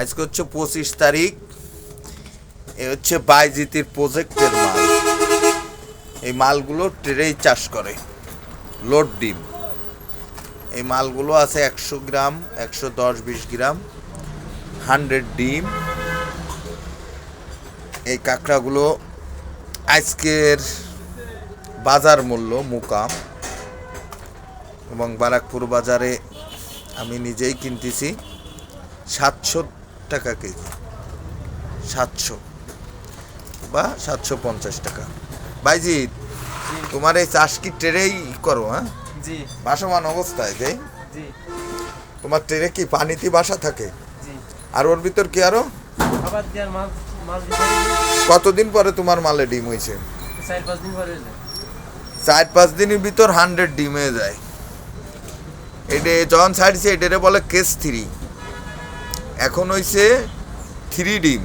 আজকে হচ্ছে পঁচিশ তারিখ। এ হচ্ছে বাইজিতির প্রজেক্টের মাল। এই মালগুলো ট্রেই চাষ করে, লোড ডিম। এই মালগুলো আছে একশো গ্রাম, একশো দশ বিশ গ্রাম, হান্ড্রেড ডিম। এই কাঁকড়াগুলো আজকের বাজার মূল্য, মুকাম। এবং বারাকপুর বাজারে আমি নিজেই কিনতেছি। সাতশো টাকা কেজি সাতশো বা সাতশো পঞ্চাশ টাকা। বাইজিৎ তোমার এই চাষ কি ট্রেরেই করো হ্যাঁ? বাসমান অবস্থায় যে? তোমার ট্রেনে কি পানিতে বাসা থাকে? আর ওর ভিতর কি আরও? কতদিন পরে তোমার মালে ডিম হয়েছে? চার পাঁচ দিনের ভিতর হান্ড্রেড ডিম হয়ে যায়। এটা যখন ছাড়ছে এটারে বলে কেস থ্রি এখন হইছে থ্রি ডিম